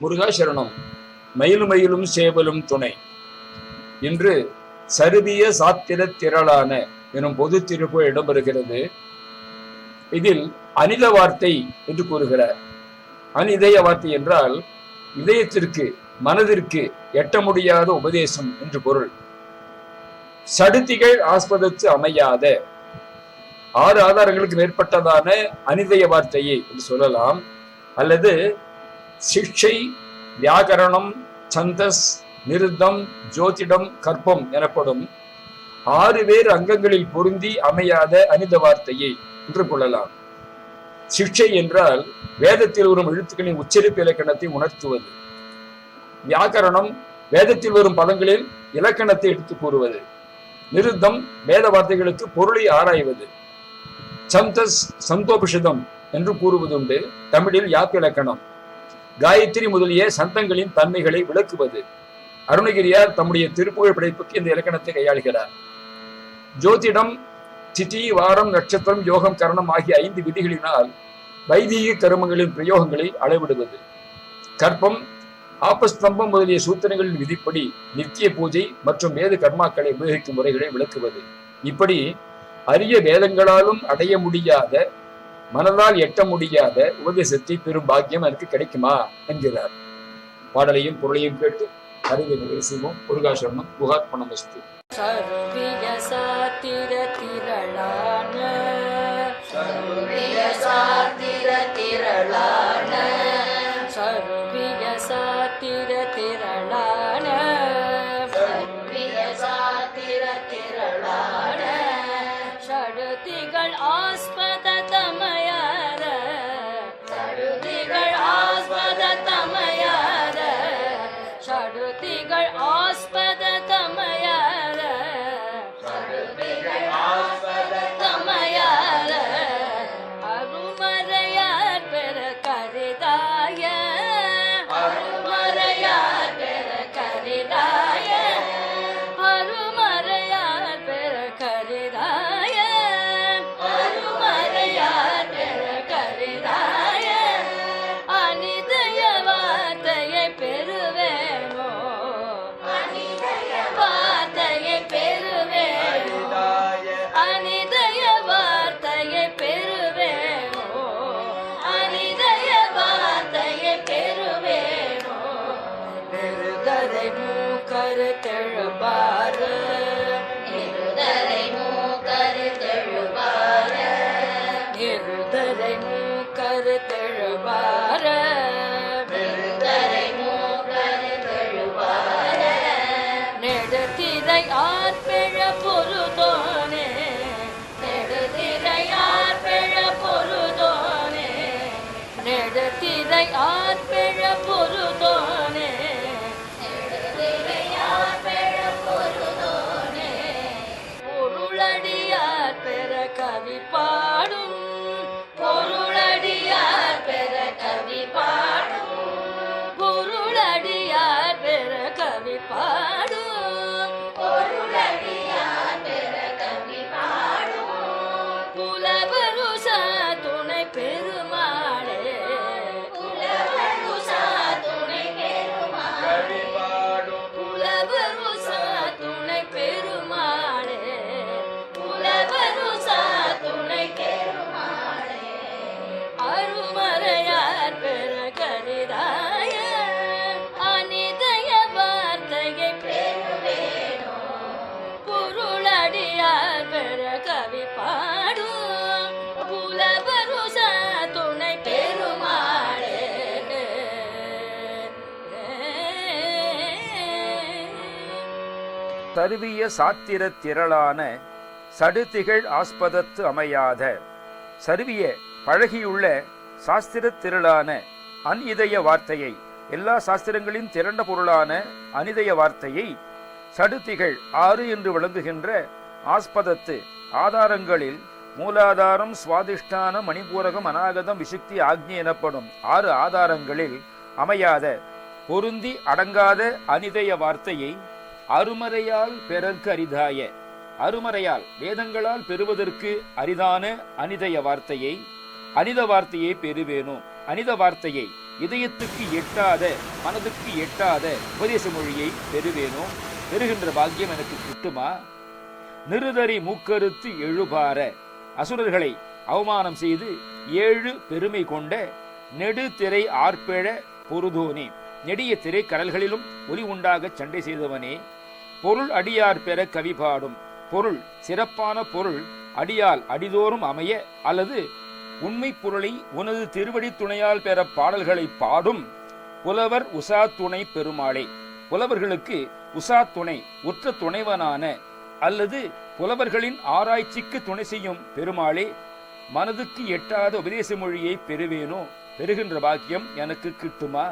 முருகாசரணம். மயிலும் மயிலும் சேவலும் துணை. இன்று சருவிய சாத்திர திரளான எனும் பொது திருப்பு இடம்பெறுகிறது. இதில் அனித வார்த்தை என்று கூறுகிறார். அனிதய வார்த்தை என்றால் இதயத்திற்கு மனதிற்கு எட்ட முடியாத உபதேசம் என்று பொருள். சடுத்திகள் ஆஸ்பதத்து அமையாத ஆறு ஆதாரங்களுக்கு மேற்பட்டதான அனிதய வார்த்தையை என்று சொல்லலாம். அல்லது சிக்ஷை வியாகரணம் சந்தஸ் நிருத்தம் ஜோதிடம் கற்பம் எனப்படும் ஆறு வேறு அங்கங்களில் பொருந்தி அமையாத அனித வார்த்தையை என்று கொள்ளலாம். சிக்ஷை என்றால் வேதத்தில் வரும் எழுத்துக்களின் உச்சரிப்பு இலக்கணத்தை உணர்த்துவது. வியாக்கரணம் வேதத்தில் வரும் பதங்களில் இலக்கணத்தை எடுத்து கூறுவது. நிருத்தம் வேத வார்த்தைகளுக்கு பொருளை ஆராய்வது. சந்தஸ் சந்தோபிஷதம் என்று கூறுவதுண்டு தமிழில் யாப்பிலக்கணம். காயத்ரி முதலிய சந்தங்களின் தன்மைகளை விளக்குவது. அருணகிரியார் தம்முடைய திருப்புகழ் படைப்புக்கு இந்த இலக்கணத்தை கையாளுகிறார். ஜோதிடம் திதி வாரம் நட்சத்திரம் யோகம் கரணம் ஆகிய ஐந்து விதிகளினால் வைதீக கருமங்களின் பிரயோகங்களை அளவிடுவது. கற்பம் ஆபஸ்தம்பம் முதலிய சூத்திரங்களின் விதிப்படி நித்திய பூஜை மற்றும் வேத கர்மாக்களை உபயோகிக்கும் முறைகளை விளக்குவது. இப்படி அரிய வேதங்களாலும் அடைய முடியாத மனதால் எட்ட முடியாத உபதேசத்தை பெரும் பாக்கியம் எனக்கு கிடைக்குமா? என்கிறார். பாடலையும் பொருளையும் கேட்டு அறிவை நிறைவு செய்வோம். முருகாசரணம் வஸ்து சருவிய சாத்திர திரளான நெடுத்திரை ஆர்பிழ தருவிய சாத்திர திரளான சடுதிகள் ஆஸ்பதத்து அமையாத சருவிய பழகியுள்ள சாஸ்திர திரளான அன்இதய வார்த்தையை எல்லா சாஸ்திரங்களின் திரண்ட பொருளான அனிதய வார்த்தையை சடுதிகள் ஆறு என்று விளங்குகின்ற ஆஸ்பதத்து ஆதாரங்களில் மூலாதாரம் சுவாதிஷ்டான மணிபூரகம் அநாகதம் விசுக்தி ஆக்னி எனப்படும் ஆறு ஆதாரங்களில் அமையாத பொருந்தி அடங்காத அனிதய வார்த்தையை அருமறையால் பெறற்கு அரிதாய. அருமறையால் வேதங்களால் பெறுவதற்கு அரிதான அனிதய வார்த்தையை அனித வார்த்தையை பெறுவேணும் அனித வார்த்தையை இதயத்துக்கு எட்டாத மனதுக்கு எட்டாத உபதேச மொழியை பெறுவேணும் பெறுகின்ற பாக்கியம் எனக்கு கிட்டுமா? நிருதறி மூக்கறுத்து எழுபார அசுரர்களை அவமானம் செய்து ஏழு பெருமை கொண்ட நெடுதிரை ஆர்ப்பெழ பொருதோனே. நெடிய திரை கடல்களிலும் ஒலி உண்டாகச் சண்டை செய்தவனே. பொருள் அடியார் பெற கவி பாடும் பொருள் சிறப்பான பொருள் அடியால் அடிதோறும் அமைய அல்லது உண்மை பொருளை உனது திருவடி துணையால் பெற பாடல்களை பாடும். புலவர் உசா துணை பெருமாளே. புலவர்களுக்கு உசா துணை உற்ற துணைவனான அல்லது புலவர்களின் ஆராய்ச்சிக்கு துணை செய்யும் பெருமாளே மனதுக்கு எட்டாத உபதேச மொழியை பெறுவேனோ? பெறுகின்ற பாக்கியம் எனக்கு கிட்டுமா?